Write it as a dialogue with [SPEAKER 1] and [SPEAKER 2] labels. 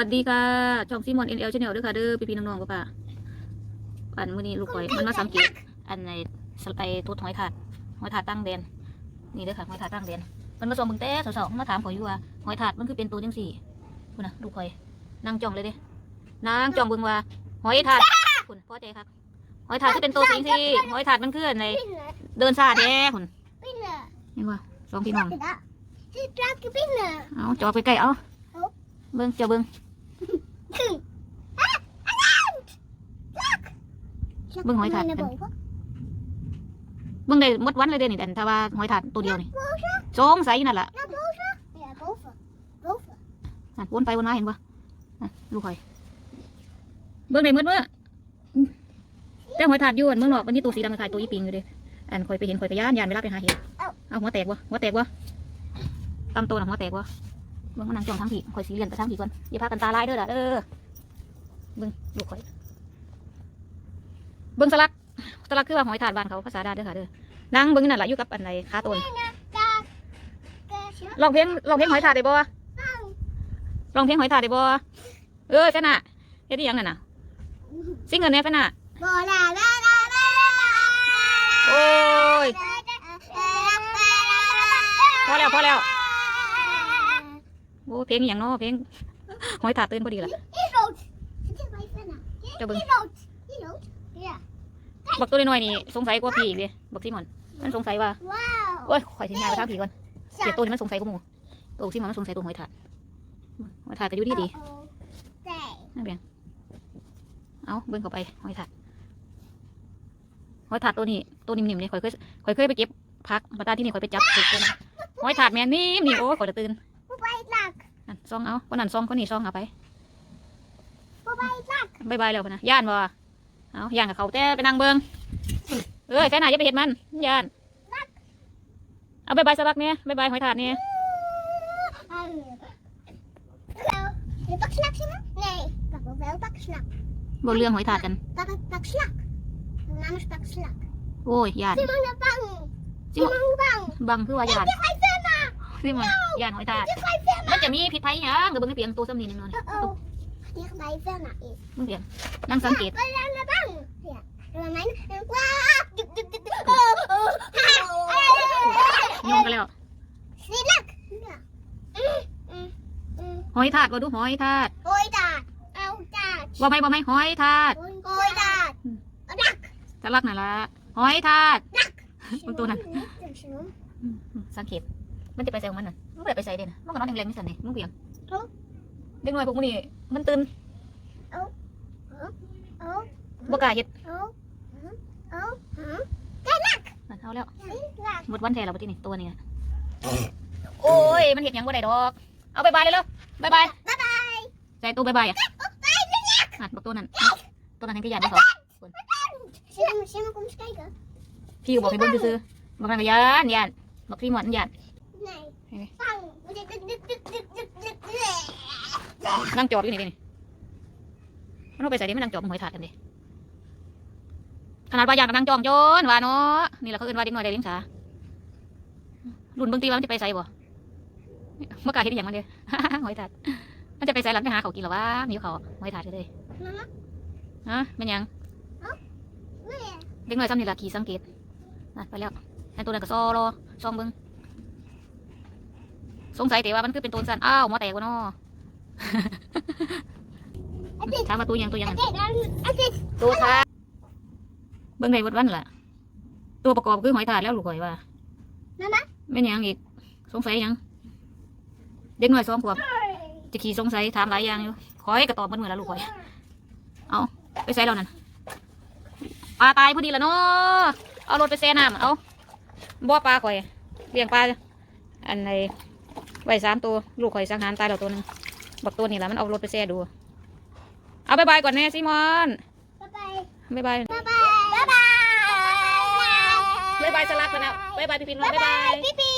[SPEAKER 1] สวัสดีค่ะ ช่องซีมอนเอ็นเอลชาแนลด้วยค่ะเด้อพี่พี่ๆน้องๆก็ป่ะอันมื้อนี้ลูกข่อยมันมาสังเกตอันในสไลด์ตัวหอยถาดหอยถาดตั้งแดนนี่เด้อค่ะหอยถาดตั้งแดนมันมาส่งมึงแต่สาวๆมาถามข่อยอยู่ว่าหอยถาดมันคือเป็นตัวจังสี่คุณนะลูกข่อยนั่งจ้องเลยเด้นางจ้องเบิ่งว่าหอยถาดคุณพอใจครับหอยถาดคือเป็นตัวสิงสิหอยถาดมันคืออันในเดินซาแท้คุณ
[SPEAKER 2] Pinne.
[SPEAKER 1] เห็นว่าสองพี่น้อง
[SPEAKER 2] Pinne. Det är draken pinne.
[SPEAKER 1] เอาจอไปใกล้เอาเบิ่งเจ้าเบิ่ง Bưng hỏi thật, anh. เบิ่งได้หมดวันเลยเด้นี่แต่ถ้าว่าหอยถาดตัวเดียวนี่สงสัยนั่นล่ะ
[SPEAKER 2] Ja, boven. Boven.
[SPEAKER 1] นั่นวนไปวนมาเห็นปะนั่นลูกข่อย เบิ่งได้หมดเมื่อแต่หอยถาดอยู่อันเมืองนอกมันนี่ตัวสีดำคล้ายตัวอีปิงอยู่เด้อันข่อยไปเห็นข่อยไปย่านยานเวลาไปหาเห็ดเอาหัวแตกวะหัวแตกวะตำตัวน่ะหัวแตกวะ เบิ่งมันนั่งจ้องทางผีข่อยสีเลียนไปทางผีก่อนอย่าพากันตาลายเด้อล่ะเด้อเบิ่งลูกข่อยเบิ่งสลักสลักคือว่าหอยถาดบ้านเขาภาษาดาเด้อค่ะเด้อนั่งเบิ่งนั่นละอยู่กับอันไหนคาต้นลองเพลงลองเพลงหอยถาดได้บ่ลองเพลงหอยถาดได้บ่เออแฟนน่ะเฮ็ดอีหยังนั่นน่ะซิงเกิลแน่แฟนน่ะโอ้ยพอแล้วพอแล้ว โอ้เพลงอย่างนาะเพลงหอยถาดตื่นพอดีล่ะ
[SPEAKER 2] Inhoud. Zit er bij Fenna.
[SPEAKER 1] Ja, maar-
[SPEAKER 2] Inhoud. Inhoud. Ja.
[SPEAKER 1] บักตัวน้อยนี่สงสัยกว่าพี่อีกเลยบักซิมอนมันสงสัยว่าโอ้ยข่อยสิยายไปทางผีก่อนเสียตัวนี้มันสงสัยกูมู่ตัวซิมอนมันสงสัยตัวหอยถาดหอยถาดก็อยู่ดีดีนั่นเพียงเอาเบิ่งเข้าไปหอยถาดหอยถาดตัวนี้ตัวนิ่มๆนี่ข่อยเคยข่อยเคยไปเก็บพักมาตาที่นี่ข่อยไปจับตัวนะหอยถาดแม่นิ่มนี่โอ้ข่อยจะตื่น ซองเอาวันนั้นซองคนนี้ซองเอาไป
[SPEAKER 2] Hoe bij het lak?
[SPEAKER 1] บายบายแล้วพะนะย่านบ่เอาย่านกับเขาแต่ไปนั่งเบิ่งเอ้ยแฟนหน่าอย่าไปเห็นมันย่านเอาบายบายสลักเนี่ยบายบายหอยถาดเนี่ย
[SPEAKER 2] Hallo. Je pak slak zien? Nee, ik pak ook wel pak slak.
[SPEAKER 1] บนเรื่องหอยถาดกัน
[SPEAKER 2] Pak, pak slak. Namens pak slak.
[SPEAKER 1] โอ้ยย่าน
[SPEAKER 2] Simon de bang.
[SPEAKER 1] Simon.
[SPEAKER 2] Simon bang.
[SPEAKER 1] บังคือว่าย่าน ซิมันย่านหอยถาด
[SPEAKER 2] Dit ga je verder.
[SPEAKER 1] มันจะมีพิษภัยหยังกับเบิ่งในเปียงตัวซ้ำนี่นึงนอน
[SPEAKER 2] Uh-oh. Dit bij verder is.
[SPEAKER 1] มึงเปียงนั่งสังเกต
[SPEAKER 2] We zijn de bang. Ja. En bij mij. en- Waaah. Tuk, tuk, tuk, tuk. Oh, oh. Ha.
[SPEAKER 1] โยงกันแล้ว
[SPEAKER 2] Slak. Ja. Mm, mm, mm.
[SPEAKER 1] หอยถาดว่าดูหอยถาด
[SPEAKER 2] Hoi daar. Oh, daar.
[SPEAKER 1] ว่าไม่ว่าไม่หอยถาด
[SPEAKER 2] Hoi daar. Dak.
[SPEAKER 1] สลักนั่นละหอยถาด Bang tuh, Nan.
[SPEAKER 2] Simon.
[SPEAKER 1] อืมอืมสังเกต มันจะไปใส่ของมันน่ะมันไม่ได้ไปใส่เด่นมันก็นอนแรงๆนี่สั่นนี่มึงเปียง
[SPEAKER 2] เอ้า
[SPEAKER 1] เด็กน้อยพวกมึงนี่มันตื่น
[SPEAKER 2] Oh.
[SPEAKER 1] บ่กล้าเฮ็ด
[SPEAKER 2] Oh. Oh. Huh?
[SPEAKER 1] นั่นเอาแล้ว
[SPEAKER 2] Lak.
[SPEAKER 1] หมดวันแท้แล้วบัดนี้นี่ตัวนี้อะโอ้ยมันเห็นยังบ่ได้ดอก เอาบายบายเลยเร็วบายบาย
[SPEAKER 2] Bye bye.
[SPEAKER 1] ใส่ตัวบายบายอะอะบอกตัวนั้นเอาตัวนั้นให้พี่ยานด้วยเขา
[SPEAKER 2] Simon, Simon, kom eens kijken.
[SPEAKER 1] พี่ก็บอกให้เบิ่งซื่อๆบอกนั่นก็ยานยานบอกพี่หมอนยาน นั่งจอบอยู่นี่ดินี่มันเอาไปใส่ดิมันนั่งจอบมันหอยถาดกันดิขนาดว่ายานกับนั่งจองโจนว่าเนาะนี่แหละเขาเอิ้นว่าเด็กน้อยได้เลี้ยงสารุ่นเบิ่งตีว่ามันจะไปใส่บ่เมื่อกล้าเห็นอหย่างมันเด้หอยถาดมันจะไปใส่หลังไปหาเขากินหรอวะมีอยู่เขาหอยถาดเลย
[SPEAKER 2] Mama.
[SPEAKER 1] ฮะเป็นหยัง
[SPEAKER 2] Nee.
[SPEAKER 1] เด็กน้อยซ้ำนี่ละขี่สังเกตนะไปแล้วไอ้ตัวนั้นก็ซอรอซองเบิ้งสงสัยแต่ว่ามันคือเป็นตัวสันอ้าวหมอแตกวะเนาะ ถามมาตัวหยังตัวหยัง
[SPEAKER 2] Dit, dan. Dit.
[SPEAKER 1] ตัวท้าเบิ้งได้วัดวันล่ะ ตัวประกอบคือหอยถาดแล้วลูกหอยว่า
[SPEAKER 2] Mama.
[SPEAKER 1] เป็นหยังอีก สงสัยหยัง เด็กน้อยสองขวบจะขี่สงสัยถามหลายอย่างอยู่ขอยก็ตอบเหมือนเหมือนละลูกหอย เอาไปใส่แล้วนั่นปลาตายพอดีละเนาะเอารถไปแช่น้ำเอาบ่อปลาข่อยเลี้ยงปลาอันในไว้สามตัว ลูกข่อยสังหารตายแล้วตัวหนึง บักตัวนี่แหละมันเอารถไปแช่ดู เอาบายบายก่อนแน่ซิมอน
[SPEAKER 2] Bye bye.
[SPEAKER 1] บายบาย
[SPEAKER 2] Bye bye. Bye bye.
[SPEAKER 1] บายบายสลักกันแล้วบายบายพี่พินบายบาย
[SPEAKER 2] Pipi.